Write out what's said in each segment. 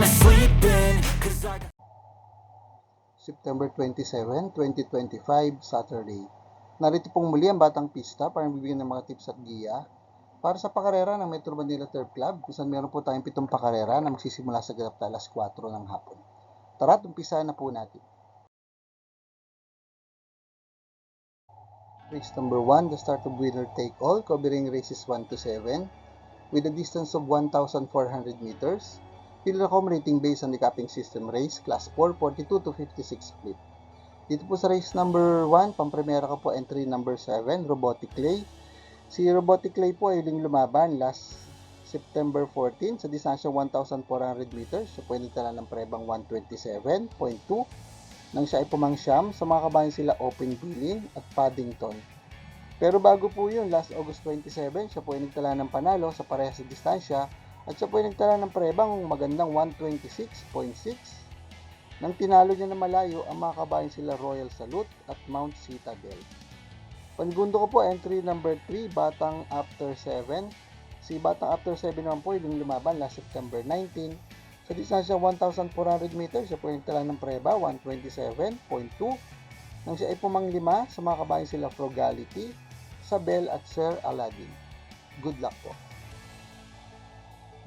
wanna sleep in cause I got September 27, 2025, Saturday. Narito pong muli ang Batang Pista para bibigyan ng mga tips at giya para sa pakarera ng Metro Manila Turf Club kung saan meron po tayong pitong pakarera na magsisimula sa ganap na alas 4 ng hapon. Tara, umpisa na po natin. Race number 1, the start of winner take all, covering races 1 to 7 with a distance of 1,400 meters. Pilracom rating based on the capping system race, class 4, 42 to 56 split. Dito po sa race number 1, pampremera ko po entry number 7, Robotic Clay. Si Robotic Clay po ay huling lumaban last September 14 sa distansya 1,400 meters. So pwede tala ng prebang 127.2 nang siya ay pumangsyam sa mga kabayan sila Open Billing at Paddington. Pero bago po yun, last August 27, siya po ay nagtala ng panalo sa parehas sa distansya at siya po ay nagtala ng prebang magandang 126.6 nang tinalo niya na malayo ang mga kabayan sila Royal Salute at Mount Citadel. Panigundo ko po entry number 3, Batang After 7. Si Batang After 7 naman po yung lumaban last September 19. Sa distansya 1,400 meters, siya po yung tala ng preba, 127.2. Nang siya ay pumanglima sa mga kabayan sila Frugality, Sabel at Sir Aladdin. Good luck po.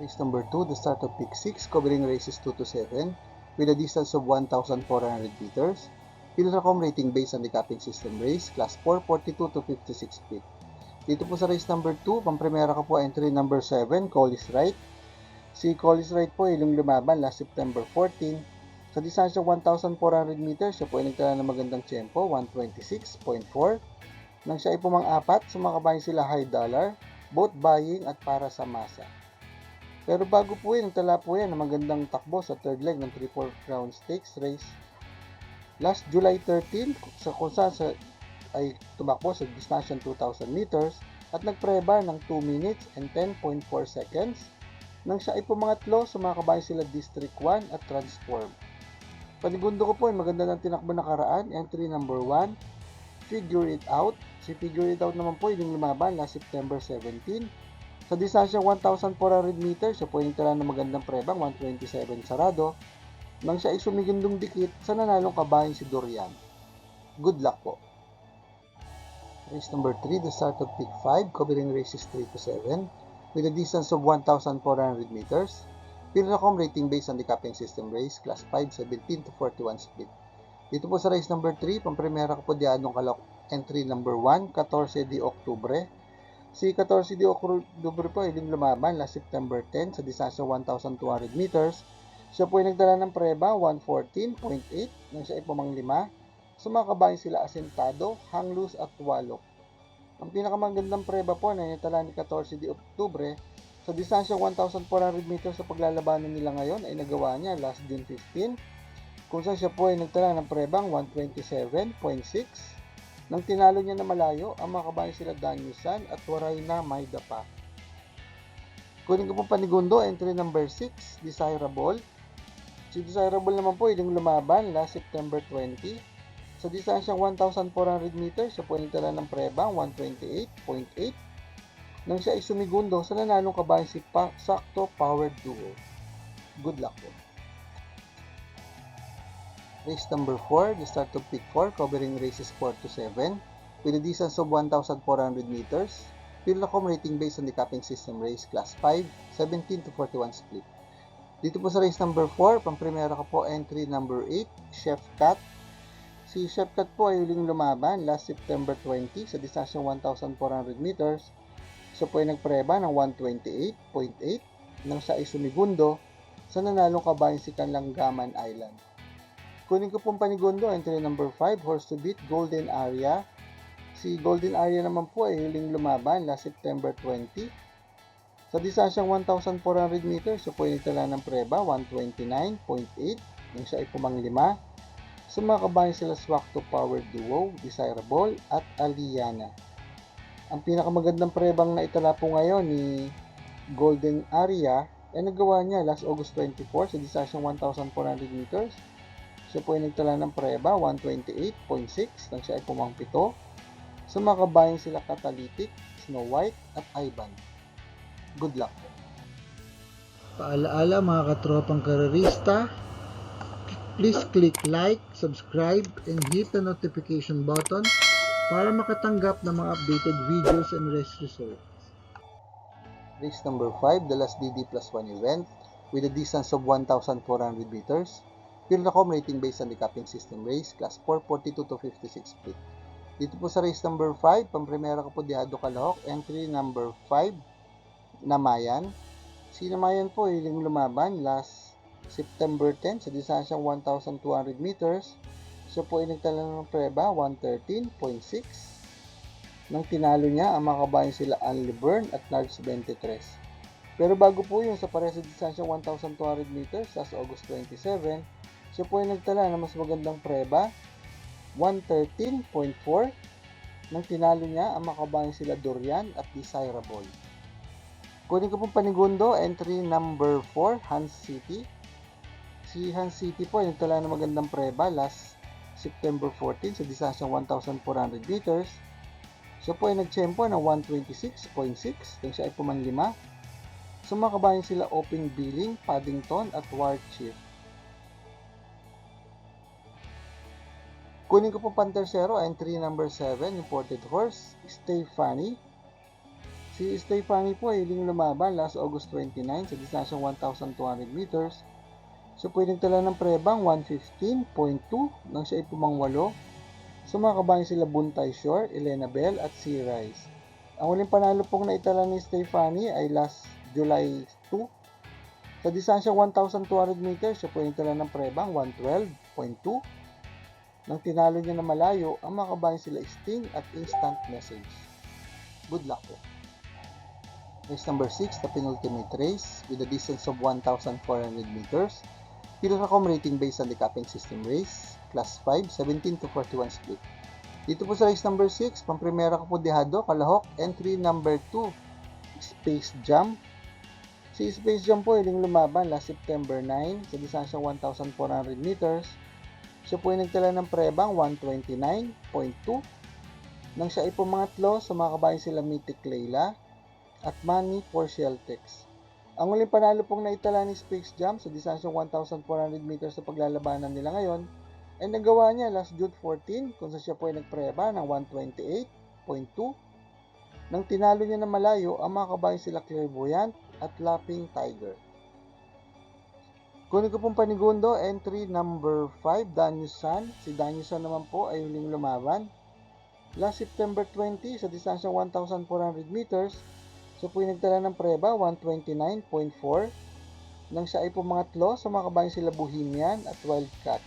Race number 2, the start of pick 6, covering races 2 to 7 with a distance of 1,400 meters. Pilracom rating based on the capping system race, class 4, 42 to 56 feet. Dito po sa race number 2, pampremera ko po entry number 7, Collis Wright. Si Collis Wright po ay lumaban last September 14. Sa distansya 1,400 meters, siya po ay nagtala ng magandang tempo, 126.4. Nang siya ay pumang-apat, sumakabayan sila high dollar, both buying at para sa masa. Pero bago po yun, tala po yan ng magandang takbo sa third leg ng 3-4 Crown Stakes race. Last July 13, sa kung saan sa, ay tumakbo sa distansya 2,000 meters at nagpreba ng 2 minutes and 10.4 seconds nang siya ay pumangatlo kabayan sila District 1 at Transform. Panigundo ko po maganda ng tinakbo na karaan, entry number 1, Figure It Out. Si Figure It Out naman po yung lumaban last September 17 sa distansya 1,400 meters, siya yung tala ng magandang prebang 127 sarado nang siya ay sumigindong dikit sa nanalong kabayan si Dorian. Good luck po. Race number 3, the start of pick 5, covering races 3 to 7 with a distance of 1,400 meters. Pilracom rating based on the capping system race, class 5, 17 to 41 split. Dito po sa race number 3, pampremera ko po di anong kalok entry number 1, 14 de Oktubre, Si 14 de Octubre po ay lumaban last September 10 sa distansya 1,200 meters. Siya po ay nagdala ng preba 114.8 nang siya ay pumanglima. Sa mga kabayan sila Asentado, Hanglus at Walok. Ang pinakamagandang preba po na initala ni 14 de Octubre sa distansya 1,400 meters sa paglalabanan nila ngayon ay nagawa niya last June 15 kung saan siya po ay nagtala ng prebang 127.6 nang tinalo niya na malayo, ang mga kabayan sila Danyusan at Waray na Maydapa. Kunin ko po panigundo, entry number 6, Desirable. Si Desirable naman po yung lumaban last September 20. Sa distansyang 1,400 meters, siya po yung tala ng prebang 128.8 nang siya ay sumigundo sa nanalong kabayan si pa Sakto Powered Duo. Good luck po. Race number 4, the start of pick 4, covering races 4 to 7, with a distance of 1,400 meters. Pilracom rating based on the capping system race, class 5, 17 to 41 split. Dito po sa race number 4, pampremera ko po entry number 8, Chef Cat. Si Chef Cat po ay huling lumaban last September 20 sa distansyang 1,400 meters. Siya po ay nagpreba ng 128.8 nang siya ay sumigundo sa nanalong kabayan si Kanlanggaman Island. Kunin ko pong panigundo, entry number 5, horse to beat, Golden Area. Si Golden Area naman po ay huling lumaban last September 20. Sa distansyang 1,400 meters, siya po ay nagtala ng preba, 129.8, nang siya ay pumanglima. Sa mga kabayan sila Swakto Power Duo, Desirable, at Aliana. Ang pinakamagandang prebang na itala po ngayon ni Golden Area ay nagawa niya last August 24 sa distansyang 1,400 meters. Siya po ay nagtala ng preba, 128.6 nang siya ay pumangpito. Sa mga kabayan sila Catalytic, Snow White at Ivan. Good luck po. Paalaala mga katropang karerista, Please click like, subscribe, and hit the notification button para makatanggap ng mga updated videos and race results. Race number 5, the last DD plus 1 event with a distance of 1,400 meters. Pilracom rating based on the capping system race, class 4, 42 to 56 feet. Dito po sa race number 5, pampremera ko po Diado Calahok, entry number 5, Namayan. Si Namayan po, hiling lumaban last September 10 sa distansyang 1,200 meters. Siya po ay nagtala ng preba, 113.6. Nang tinalo niya, ang mga kabayan sila Anli Byrne at Nards 23. Pero bago po yun, sa pares sa distansyang 1,200 meters, last August 27, siya po ay nagtala ng mas magandang preba, 113.4 nang tinalo niya ang makabayan sila Dorian at Desirable. Kunin ko pong panigundo, entry number 4, Hans City. Si Hans City po ay nagtala ng magandang preba last September 14 sa distansyang 1,400 meters. Siya po ay nagtsempo ng 126.6 nang siya ay pumanlima. Sa mga kabayan sila Open Billing, Paddington at Ward Chief. Kunin ko po pang tersero, entry number 7, imported horse, Stefani. Si Stefani po ay hiling lumaban last August 29 sa distansyang 1,200 meters. So pwedeng tala ng prebang 115.2 nang siya ay pumangwalo. Sa mga kabayan sila Buntay Shore, Elena Bell at Sea Rise. Ang uling panalo pong naitala ni Stefani ay last July 2. Sa distansyang 1,200 meters, siya pwedeng tala ng prebang 112.2 nang tinalo niya na malayo, ang mga kabayan sila Sting at Instant Message. Good luck po. Race number 6, the penultimate race with a distance of 1,400 meters. Pilracom rating based on the capping system race, class 5, 17 to 41 split. Dito po sa race number 6, pampremera ko po dihado, kalahok, entry number 2, Space Jump. Si Space Jump po, hiling lumaban last September 9 sa distansyang 1,400 meters. Siya po ay nagtala ng prebang 129.2 nang siya ay pumangatlo sa mga kabayan sila Mythic Layla at Manny for Sheltex. Ang uling panalo pong naitala ni Space Jam sa distansyang 1,400 meters sa paglalabanan nila ngayon ay nagawa niya last June 14 kung saan siya po ay nagpreba ng 128.2 nang tinalo niya na malayo ang mga kabayan sila Clairvoyant at Lapping Tiger. Kunin ko pong panigundo, entry number 5, Danius San. Si Danius San naman po ay huling lumaban. Last September 20, sa distansyang 1,400 meters, siya po nagtala ng preba, 129.4. Nang siya ay pumangatlo sa mga kabayan sila Bohemian at Wildcat.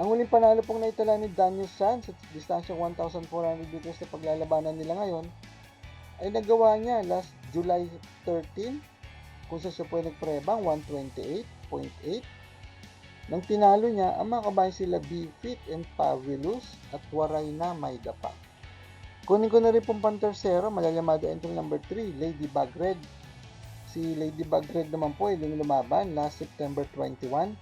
Ang huling panalo pong naitala ni Danius San sa distansyang 1,400 meters sa paglalabanan nila ngayon, ay nagawa niya last July 13 kung saan siya po nagprebang 128.8 nang tinalo niya ang mga kabayan sila B-Fit and Pavillus at Waray na may dapa. Kunin ko na rin pong pantersero, malalamado entry number 3, Lady Bug Red. Si Lady Bug Red naman po ay lumaban last September 21.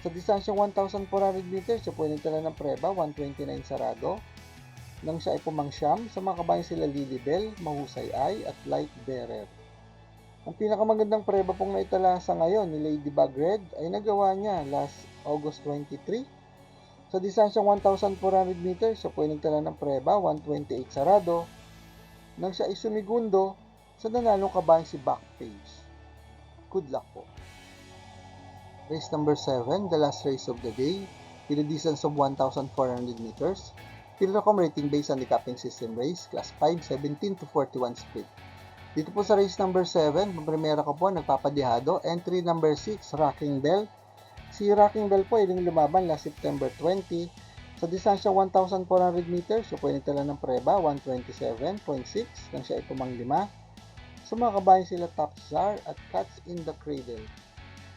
Sa distansyang 1,400 meters, siya po ay nagtala ng preba, 129 sarado. Nang siya ay pumangsyam, sa mga kabayan sila Lilibel, Mahusay Ay at Light Bearer. Ang pinakamagandang preba pong naitala sa ngayon ni Ladybug Red ay nagawa niya last August 23. Sa distansyang 1,400 meters, siya po ay nagtala ng preba, 128 sarado. Nang siya ay sumigundo sa nanalong kabayan si Backpage. Good luck po. Race number 7, the last race of the day, with a distance of 1,400 meters. Pilracom rating based on the capping system race, class 5, 17 to 41 split. Dito po sa race number 7, pampremera ko po, nagpapadihado. Entry number 6, Rocking Bell. Si Rocking Bell po, iling lumaban last September 20. Sa distansya 1,400 meters, po ay nagtala ng preba, 127.6, nang siya ay pumanglima. Sa mga kabayan sila Top Czar at Cats in the Cradle.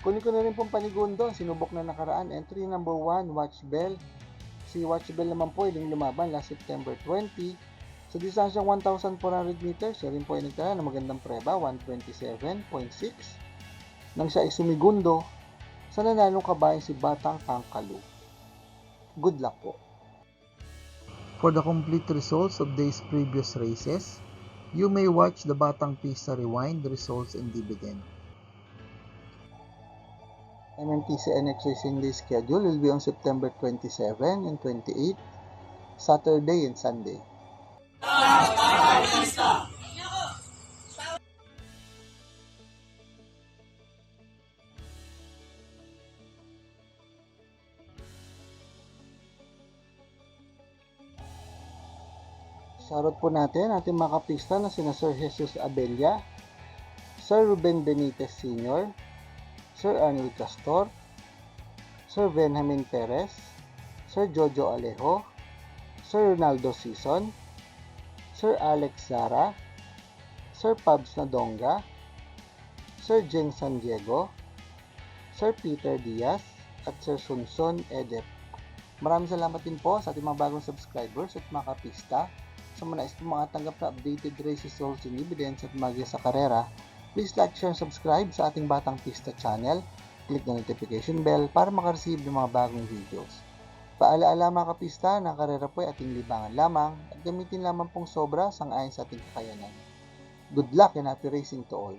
Kunin ko na rin pong panigundo, sinubok na nakaraan. Entry number 1, Watch Bell. Si Watch Bell naman po, iling lumaban last September 20. Sa distansyang 1,400 meters, siya rin po ay nagtala ng magandang preba, 127.6. Nang siya ay sumigundo, sa nanalong kabayan si Batang Tangkalu. Good luck po. For the complete results of these previous races, you may watch the Batang Pista Rewind results and dividend. MMTC NX Racing Day schedule will be on September 27 and 28, Saturday and Sunday. Shoutout po natin ating mga kapista na sina Sir Jesus Abella, Sir Ruben Benitez Sr., Sir Arnold Castor, Sir Benjamin Perez, Sir Jojo Alejo, Sir Ronaldo Sison, Sir Alex Zara, Sir Pabs Nadonga, Sir Jeng San Diego, Sir Peter Diaz, at Sir Sunson Edep. Maraming salamat din po sa ating mga bagong subscribers at mga kapista. Sa mga nais mga tanggap na updated races, results, and evidence at magya sa karera, please like, share, and subscribe sa ating Batang Pista channel. Click the notification bell para makareceive ng mga bagong videos. Paalaala mga kapista na karera po ay ating libangan lamang at gamitin lamang pong sobra sang ayon sa ating kakayanan. Good luck and happy racing to all!